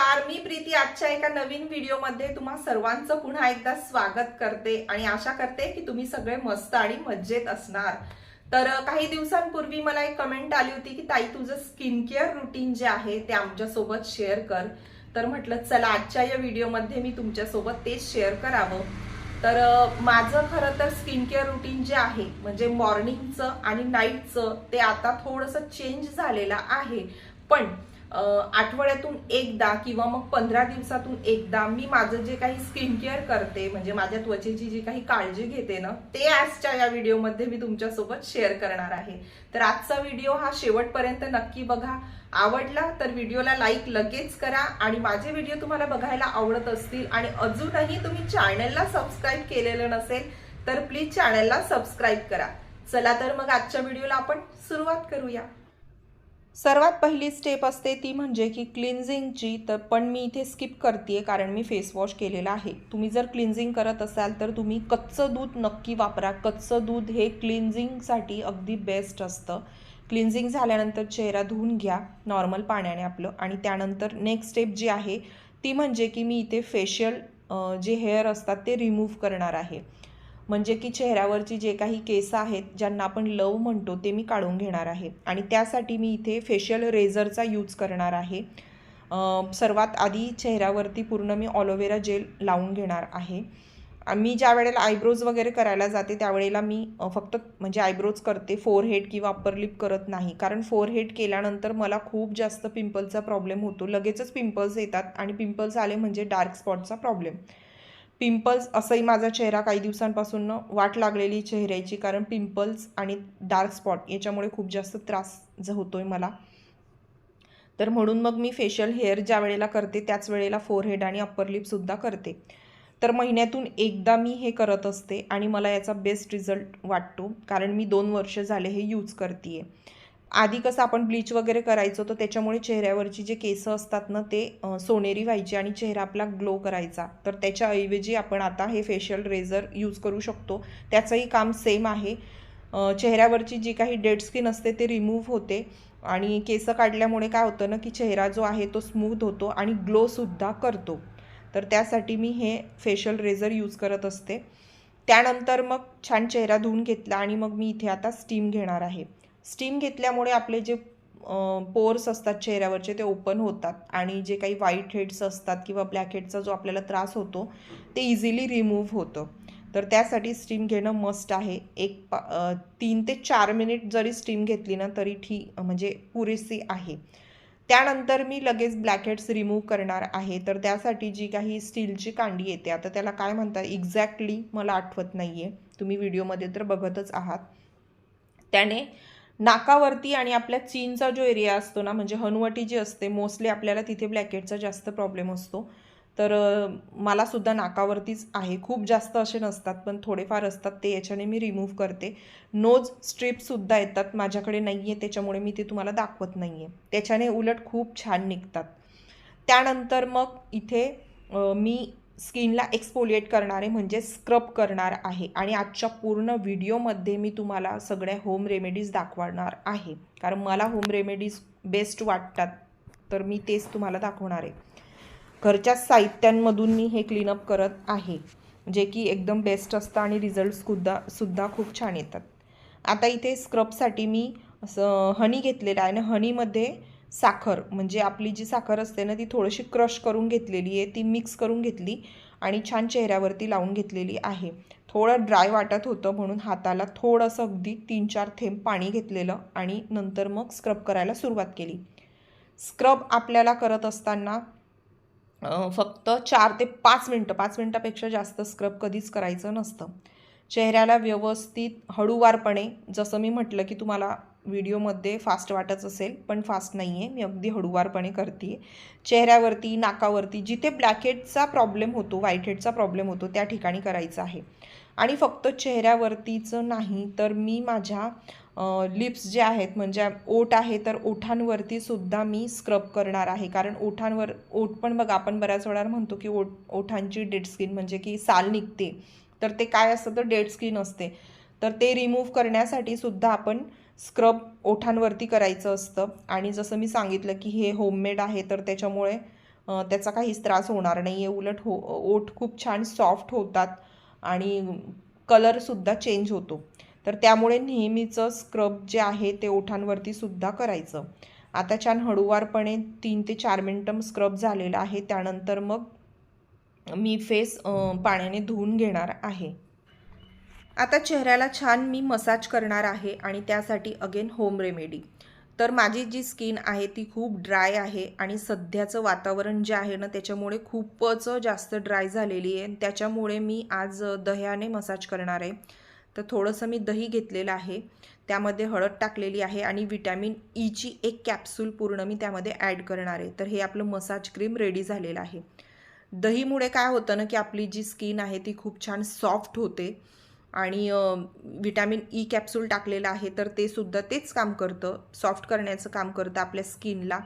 नमस्कार मी प्रीती. आजच्या एका नवीन व्हिडिओमध्ये तुम्हा सर्वांचं पुन्हा एकदा स्वागत करते आणि आशा करते की तुम्ही सगळे मस्त आणि मज्जेत असणार. तर काही दिवसांपूर्वी मला एक कमेंट आली होती की ताई तुझं स्किन केअर रुटीन जे आहे ते आमच्यासोबत शेअर कर. तर म्हटलं चला आजच्या या व्हिडिओमध्ये मी तुमच्यासोबत तेच शेअर करावं. तर माझं खरं तर स्किन केअर रुटीन जे आहे म्हणजे मॉर्निंगचं आणि नाईटचं ते आता थोडंसं चेंज झालेलं आहे. पण आठवड्यातून एकदा किंवा मग पंधरा दिवसातून एकदा मी माझं जे काही स्किन केअर करते म्हणजे माझ्या त्वचेची जी काही काळजी घेते ना ते आजच्या या व्हिडिओमध्ये मी तुमच्यासोबत शेअर करणार आहे. तर आजचा व्हिडिओ हा शेवटपर्यंत नक्की बघा. आवडला तर व्हिडिओला लाईक लगेच करा आणि माझे व्हिडिओ तुम्हाला बघायला आवडत असतील आणि अजूनही तुम्ही चॅनलला सबस्क्राईब केलेलं नसेल तर प्लीज चॅनलला सबस्क्राईब करा. चला तर मग आजच्या व्हिडिओला आपण सुरुवात करूया. सर्वात पहिली स्टेप असते ती म्हणजे की क्लिन्झिंगची तर पण मी इथे स्किप करते कारण मी फेस वॉश केलेला आहे. तुम्ही जर क्लिन्झिंग करत असाल तर तुम्ही कच्चं दूध नक्की वापरा. कच्चं दूध हे क्लिन्झिंगसाठी अगदी बेस्ट असतं. क्लिन्झिंग झाल्यानंतर चेहरा धुवून घ्या नॉर्मल पाण्याने आपलं. आणि त्यानंतर नेक्स्ट स्टेप जी आहे ती म्हणजे की मी इथे फेशियल जे हेअर असतात ते रिमूव्ह करणार आहे. म्हणजे की चेहऱ्यावरची जे काही केस आहेत ज्यांना आपण लव म्हणतो ते मी काढून घेणार आहे. आणि त्यासाठी मी इथे फेशियल रेझरचा यूज करणार आहे. सर्वात आधी चेहऱ्यावरती पूर्ण मी ऑलोवेरा जेल लावून घेणार आहे. मी ज्या वेळेला आयब्रोज वगैरे करायला जाते त्यावेळेला मी फक्त म्हणजे आयब्रोज करते फोरहेड किंवा अप्पर लिप करत नाही. कारण फोरहेड केल्यानंतर मला खूप जास्त पिंपलचा प्रॉब्लेम होतो. लगेचच पिंपल्स येतात आणि पिंपल्स आले म्हणजे डार्क स्पॉटचा प्रॉब्लेम पिंपल्स असंही माझा चेहरा काही दिवसांपासून वाट लागलेली चेहऱ्याची कारण पिंपल्स आणि डार्क स्पॉट याच्यामुळे खूप जास्त त्रास ज आहे मला. तर म्हणून मग मी फेशियल हेअर ज्या वेळेला करते त्याच वेळेला फोरहेड आणि अप्पर लिपसुद्धा करते. तर महिन्यातून एकदा मी हे करत असते आणि मला याचा बेस्ट रिझल्ट वाटतो कारण मी दोन वर्ष झाले हे यूज करते आहे आधी कसं आपण ब्लीच वगैरे करायचो तर त्याच्यामुळे चेहऱ्यावरची जे केसं असतात ना ते सोनेरी व्हायचे आणि चेहरा आपला ग्लो करायचा. तर त्याच्याऐवजी आपण आता हे फेशियल रेझर यूज करू शकतो. त्याचंही काम सेम आहे. चेहऱ्यावरची जी काही डेड स्किन असते ते रिमूव्ह होते. आणि केसं काढल्यामुळे काय होतं ना की चेहरा जो आहे तो स्मूथ होतो आणि ग्लोसुद्धा करतो. तर त्यासाठी मी हे फेशियल रेझर यूज करत असते. त्यानंतर मग छान चेहरा धुवून घेतला आणि मग मी इथे आता स्टीम घेणार आहे. स्टीम घेतल्यामुळे आपले जे पोर्स असतात चेहऱ्यावरचे ते ओपन होतात. आणि जे काही व्हाईट हेड्स असतात किंवा ब्लॅक हेडचा जो आपल्याला त्रास होतो ते इझिली रिमूव्ह होतं. तर त्यासाठी स्टीम घेणं मस्ट आहे. एक पा तीन ते चार मिनिट जरी स्टीम घेतली ना तरी ठीक म्हणजे पुरेसी आहे. त्यानंतर मी लगेच ब्लॅकेट्स रिमूव्ह करणार आहे. तर त्यासाठी जी काही स्टीलची कांडी येते आता त्याला काय म्हणतात एक्झॅक्टली मला आठवत नाही आहे तुम्ही व्हिडिओमध्ये तर बघतच आहात. त्याने नाकावरती आणि आपल्या चीनचा जो एरिया असतो ना म्हणजे हनुवटी जी असते मोस्टली आपल्याला तिथे ब्लॅकेटचा जास्त प्रॉब्लेम असतो. तर मला सुद्धा नाकावरतीच आहे. खूप जास्त असे नसतात पण थोडेफार असतात. ते याच्याने मी रिमूव्ह करते. नोज स्ट्रिपसुद्धा येतात. माझ्याकडे नाही आहे त्याच्यामुळे मी ते तुम्हाला दाखवत नाही आहे त्याच्याने उलट खूप छान निघतात. त्यानंतर मग इथे मी स्किनला एक्सपोलिएट करणारे म्हणजे स्क्रब करणार आहे. आणि आजच्या पूर्ण व्हिडिओमध्ये मी तुम्हाला सगळ्या होम रेमेडीज दाखवणार आहे. कारण मला होम रेमेडीज बेस्ट वाटतात तर मी तेच तुम्हाला दाखवणार आहे. घरच्या साहित्यांमधून मी हे क्लीनअप करत आहे. जे की एकदम बेस्ट असतं आणि रिझल्टसुद्धा सुद्धा खूप छान येतात. आता इथे स्क्रबसाठी मी असं हनी घेतलेलं आहे आणि हनीमध्ये साखर म्हणजे आपली जी साखर असते ना ती थोडीशी क्रश करून घेतलेली आहे ती मिक्स करून घेतली आणि छान चेहऱ्यावरती लावून घेतलेली आहे. थोडं ड्राय वाटत होतं म्हणून हाताला थोडंसं अगदी तीन चार थेंब पाणी घेतलेलं आणि नंतर मग स्क्रब करायला सुरुवात केली. स्क्रब आपल्याला करत असताना फक्त चार ते पाच मिनटं पाच मिनटापेक्षा जास्त स्क्रब कधीच करायचं नसतं. चेहऱ्याला व्यवस्थित हळूवारपणे जसं मी म्हटलं की तुम्हाला व्हिडिओमध्ये फास्ट वाटत असेल पण फास्ट नाही आहे मी अगदी हळूवारपणे करते. चेहऱ्यावरती नाकावरती जिथे ब्लॅकहेडचा प्रॉब्लेम होतो व्हाईट हेडचा प्रॉब्लेम होतो त्या ठिकाणी करायचा आहे. आणि फक्त चेहऱ्यावरतीचं नाही तर मी माझ्या लिप्स जे आहेत म्हणजे ओठ आहे तर ओठांवरती सुद्धा मी स्क्रब करणार आहे. कारण ओठांवर ओठ पण बघा आपण बऱ्याच वेळा म्हणतो की ओठ ओठांची डेड स्किन म्हणजे की साल निघते. तर ते काय असतं? तर डेड स्किन असते. तर ते रिमूव्ह करण्यासाठी सुद्धा आपण स्क्रब ओठांवरती करायचं असतं. आणि जसं मी सांगितलं की हे होममेड आहे तर त्याच्यामुळे त्याचा काहीच त्रास होणार नाही आहे उलट हो ओठ खूप छान सॉफ्ट होतात आणि कलरसुद्धा चेंज होतो. तर त्यामुळे नेहमीचं स्क्रब जे आहे ते ओठांवरती सुद्धा करायचं. आता छान हळूवारपणे तीन ते चार मिनटं स्क्रब झालेलं आहे. त्यानंतर मग मी फेस पाण्याने धुवून घेणार आहे. आता चेहऱ्याला छान मी मसाज करणार आहे आणि त्यासाठी अगेन होम रेमेडी. तर माझी जी स्किन आहे ती खूप ड्राय आहे आणि सध्याचं वातावरण जे आहे ना त्याच्यामुळे खूपच जास्त ड्राय झालेली आहे. त्याच्यामुळे मी आज दह्याने मसाज करणार आहे. तर थोडंसं मी दही घेतलेलं आहे. त्यामध्ये हळद टाकलेली आहे आणि विटॅमिन ईची एक कॅप्सूल पूर्ण मी त्यामध्ये ॲड करणार आहे. तर हे आपलं मसाज क्रीम रेडी झालेलं आहे. दहीमुळे काय होतं ना की आपली जी स्किन आहे ती खूप छान सॉफ्ट होते. आणि विटॅमिन ई कॅप्सूल टाकलेलं आहे तर ते सुद्धा तेच काम करतं. सॉफ्ट करण्याचं काम करतं आपल्या स्किनला.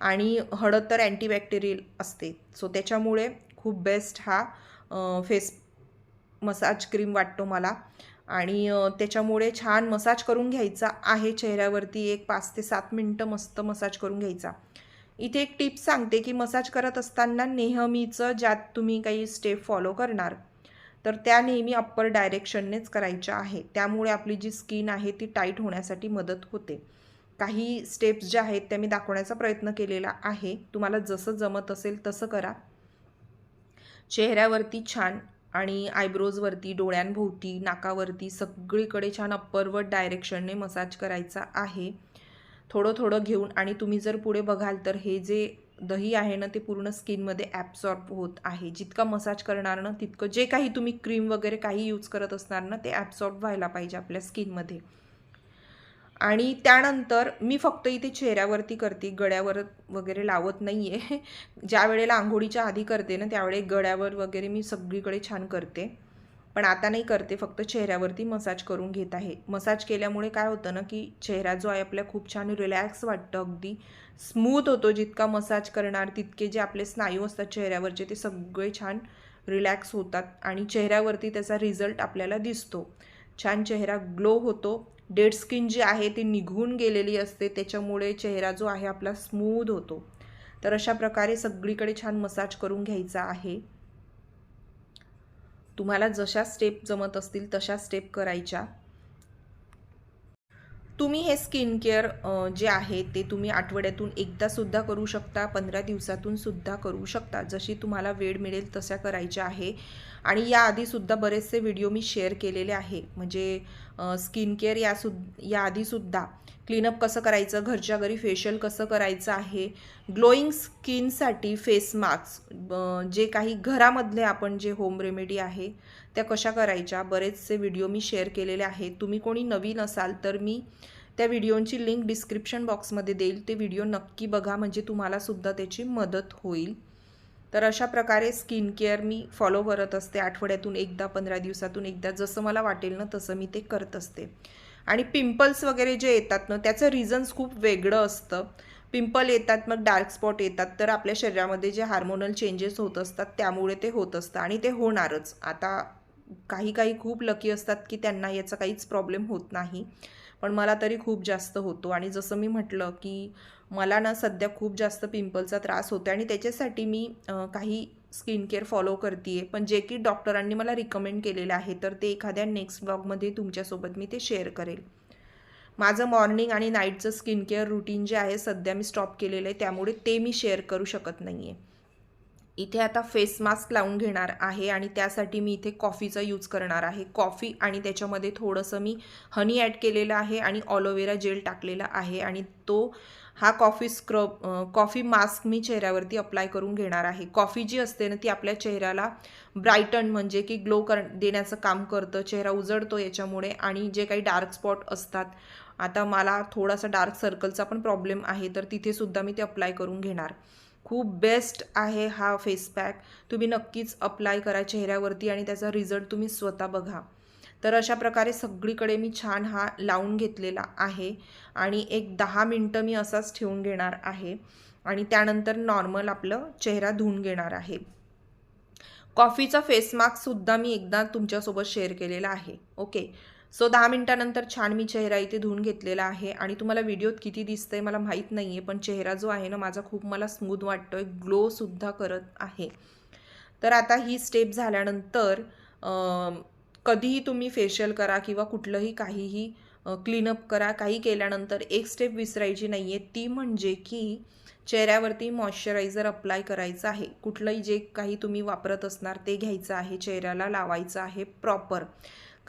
आणि हळद तर अँटीबॅक्टेरियल असते. सो त्याच्यामुळे खूप बेस्ट हा फेस मसाज क्रीम वाटतो मला. आणि त्याच्यामुळे छान मसाज करून घ्यायचा आहे चेहऱ्यावरती. एक पाच ते सात मिनटं मस्त मसाज करून घ्यायचा. इथे एक टिप सांगते की मसाज करत असताना नेहमीचं ज्यात तुम्ही काही स्टेप फॉलो करणार तर त्या नेहमी अप्पर डायरेक्शननेच करायच्या आहे त्यामुळे आपली जी स्किन आहे ती टाईट होण्यासाठी मदत होते. काही स्टेप्स ज्या आहेत त्या मी दाखवण्याचा प्रयत्न केलेला आहे. तुम्हाला जसं जमत असेल तसं करा. चेहऱ्यावरती छान आणि आयब्रोजवरती डोळ्यांभोवती नाकावरती सगळीकडे छान अप्परवर डायरेक्शनने मसाज करायचा आहे. थोडं थोडं घेऊन आणि तुम्ही जर पुढे बघाल तर हे जे दही आहे ना ते पूर्ण स्किनमध्ये ॲब्सॉर्ब होत आहे. जितका मसाज करणार ना तितकं जे काही तुम्ही क्रीम वगैरे काही यूज करत असणार ना ते ॲब्सॉर्ब व्हायला पाहिजे आपल्या स्किनमध्ये. आणि त्यानंतर मी फक्त इथे चेहऱ्यावरती करते गळ्यावर वगैरे लावत नाही आहे ज्या वेळेला आंघोळीच्या आधी करते ना त्यावेळे गळ्यावर वगैरे मी सगळीकडे छान करते. पण आता नाही करते फक्त चेहऱ्यावरती मसाज करून घेत आहे. मसाज केल्यामुळे काय होतं ना की चेहरा जो आहे आपल्या खूप छान रिलॅक्स वाटतं अगदी स्मूथ होतो जितका मसाज करणार तितके जे आपले स्नायू असतात चेहऱ्यावरचे ते सगळे छान रिलॅक्स होतात आणि चेहऱ्यावरती त्याचा रिझल्ट आपल्याला दिसतो. छान चेहरा ग्लो होतो. डेड स्किन जी आहे ती निघून गेलेली असते त्याच्यामुळे चेहरा जो आहे आपला स्मूथ होतो. तर अशा प्रकारे सगळीकडे छान मसाज करून घ्यायचा आहे. तुम्हाला जशा स्टेप जमत असतील तशा स्टेप करायच्या. तुम्ही हे स्किन केअर जे आहे ते तुम्ही आठवड्यातून एकदा सुद्धा करू शकता पंधरा दिवसातून सुद्धा करू शकता. जशी तुम्हाला वेळ मिळेल तशा करायच्या आहे. आणि याआधीसुद्धा बरेचसे व्हिडिओ मी शेअर केलेले आहे. म्हणजे स्किन केअर या सुद याआधीसुद्धा क्लीनअप कसं करायचं घरच्या घरी फेशियल कसं करायचं आहे ग्लोईंग स्किनसाठी फेस मास्क जे काही घरामधले आपण जे होम रेमेडी आहे त्या कशा करायच्या? बरेचसे व्हिडिओ मी शेअर केलेले आहेत. तुम्ही कोणी नवीन असाल तर मी त्या व्हिडिओंची लिंक डिस्क्रिप्शन बॉक्समध्ये देईल. ते व्हिडिओ नक्की बघा म्हणजे तुम्हालासुद्धा त्याची मदत होईल. तर अशा प्रकारे स्किन केअर मी फॉलो करत असते. आठवड्यातून एकदा पंधरा दिवसातून एकदा जसं मला वाटेल ना तसं मी ते करत असते. आणि पिंपल्स वगैरे जे येतात ना त्याचं रिझन्स खूप वेगळं असतं. पिंपल येतात मग डार्क स्पॉट येतात. तर आपल्या शरीरामध्ये जे हार्मोनल चेंजेस होत असतात त्यामुळे ते होत असतं आणि ते होणारच. आता काही काही खूप लकी असतात की त्यांना याचा काहीच प्रॉब्लेम होत नाही. पण मला तरी खूप जास्त होतो. आणि जसं मी म्हटलं की मला ना सध्या खूप जास्त पिंपलचा त्रास होतो आणि त्याच्यासाठी मी काही स्किन केअर फॉलो करते आहे पण जे की डॉक्टरांनी मला रिकमेंड केलेलं आहे तर ते एखाद्या नेक्स्ट ब्लॉगमध्ये तुमच्यासोबत मी ते शेअर करेल. माझं मॉर्निंग आणि नाईटचं स्किन केअर रुटीन जे आहे सध्या मी स्टॉप केलेलं आहे. त्यामुळे ते मी शेअर करू शकत नाही आहे इथे आता फेस मास्क लावून घेणार आहे आणि त्यासाठी मी इथे कॉफीचा यूज करणार आहे. कॉफी आणि त्याच्यामध्ये थोडंसं मी हनी ॲड केलेलं आहे आणि ऑलोवेरा जेल टाकलेला आहे आणि तो हा कॉफी स्क्रब कॉफी मास्क मी चेहऱ्यावरती अप्लाय करून घेणार आहे. कॉफी जी असते ना ती आपल्या चेहऱ्याला ब्राईटन म्हणजे की ग्लो कर देण्याचं काम करतं चेहरा उजळतो याच्यामुळे आणि जे काही डार्क स्पॉट असतात आता मला थोडासा डार्क सर्कलचा पण प्रॉब्लेम आहे तर तिथेसुद्धा मी ते अप्लाय करून घेणार. खूप बेस्ट आहे हा फेस पॅक तुम्ही नक्कीच अप्लाय करा चेहऱ्यावरती आणि त्याचा रिझल्ट तुम्ही स्वतः बघा. तर अशा प्रकारे सगळीकडे मी छान हा लावून घेतलेला आहे आणि एक दहा मिनटं मी असाच ठेवून घेणार आहे आणि त्यानंतर नॉर्मल आपलं चेहरा धुवून घेणार आहे. कॉफीचा फेस मास्कसुद्धा मी एकदा तुमच्यासोबत शेअर केलेला आहे. ओके सो दहा मिनिटानंतर छान मी चेहरा इथे धुवून घेतलेला आहे आणि तुम्हाला व्हिडिओत किती दिसतंय मला माहीत नाही आहे पण चेहरा जो आहे ना माझा खूप मला स्मूथ वाटतो आहे ग्लोसुद्धा करत आहे. तर आता ही स्टेप झाल्यानंतर कधीही तुम्ही फेशियल करा किंवा कुठलंही काहीही क्लीनअप करा काही केल्यानंतर एक स्टेप विसरायची नाही आहे ती म्हणजे की चेहऱ्यावरती मॉइश्चरायझर अप्लाय करायचं आहे. कुठलंही जे काही तुम्ही वापरत असणार ते घ्यायचं आहे चेहऱ्याला लावायचं आहे प्रॉपर.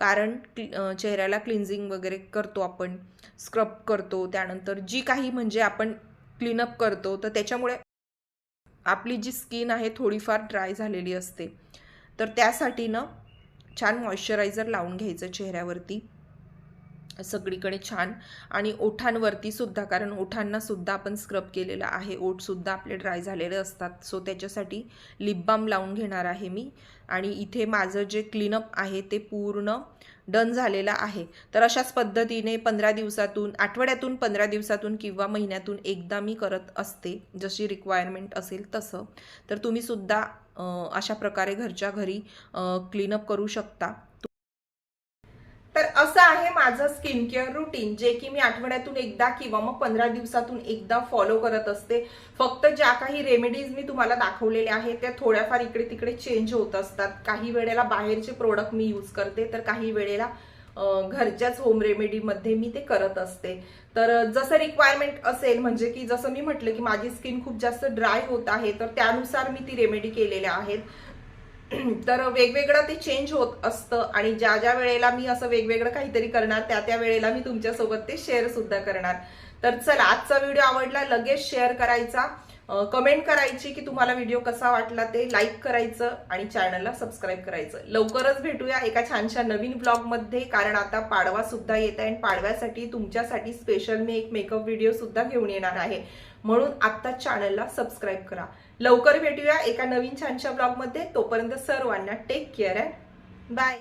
कारण क्लि- चेहऱ्याला क्लिन्झिंग वगैरे करतो आपण स्क्रब करतो त्यानंतर जी काही म्हणजे आपण क्लीनअप करतो तर त्याच्यामुळे आपली जी स्किन आहे थोडीफार ड्राय झालेली असते. तर त्यासाठी ना छान मॉइश्चरायझर लावून घ्यायचं चेहऱ्यावरती. सगळीकडे छान. आणि ओठांवरती सुद्धा कारण ओठांना सुद्धा आपण स्क्रब केलेलं आहे. ओठसुद्धा आपले ड्राय झालेले असतात. सो त्याच्यासाठी लिप बाम लावून घेणार आहे मी. आणि इथे माझं जे क्लीनअप आहे ते पूर्ण डन झालेलं आहे. तर अशाच पद्धतीने पंधरा दिवसातून आठवड्यातून पंधरा दिवसातून किंवा महिन्यातून एकदा मी करत असते. जशी रिक्वायरमेंट असेल तसं. तर तुम्ही सुद्धा अशा प्रकारे घरच्या घरी क्लीनअप करू शकता. तर असं आहे माझं स्किन केअर रुटीन जे की मी आठवड्यातून एकदा किंवा मग पंधरा दिवसातून एकदा फॉलो करत असते. फक्त ज्या काही रेमेडीज मी तुम्हाला दाखवलेल्या आहेत त्या थोड्याफार इकडे तिकडे चेंज होत असतात. काही वेळेला बाहेरचे प्रोडक्ट मी यूज करते तर काही वेळेला घरच्याच होम रेमेडीमध्ये मी ते करत असते. तर जसं रिक्वायरमेंट असेल म्हणजे की जसं मी म्हटलं की माझी स्किन खूप जास्त ड्राय होत आहे तर त्यानुसार मी ती रेमेडी केलेल्या आहेत. तर वेगवेगळं ते चेंज होत असतं आणि ज्या ज्या वेळेला मी असं वेगवेगळं काहीतरी करणार त्या त्या वेळेला मी तुमच्यासोबत ते शेअर सुद्धा करणार. तर चला आजचा व्हिडिओ आवडला लगेच शेअर करायचा. कमेंट करायची की तुम्हाला व्हिडिओ कसा वाटला ते लाईक करायचं आणि चॅनलला सबस्क्राईब करायचं. लवकरच भेटूया एका छानशा नवीन ब्लॉगमध्ये कारण आता पाडवा सुद्धा येत आहे आणि पाडव्यासाठी तुमच्यासाठी स्पेशल मी एक मेकअप व्हिडिओ सुद्धा घेऊन येणार आहे. म्हणून आत्ता चॅनलला सबस्क्राईब करा. लवकर भेटूया एका नवीन छानशा ब्लॉगमध्ये तोपर्यंत सर्वांना टेक केअर अँड बाय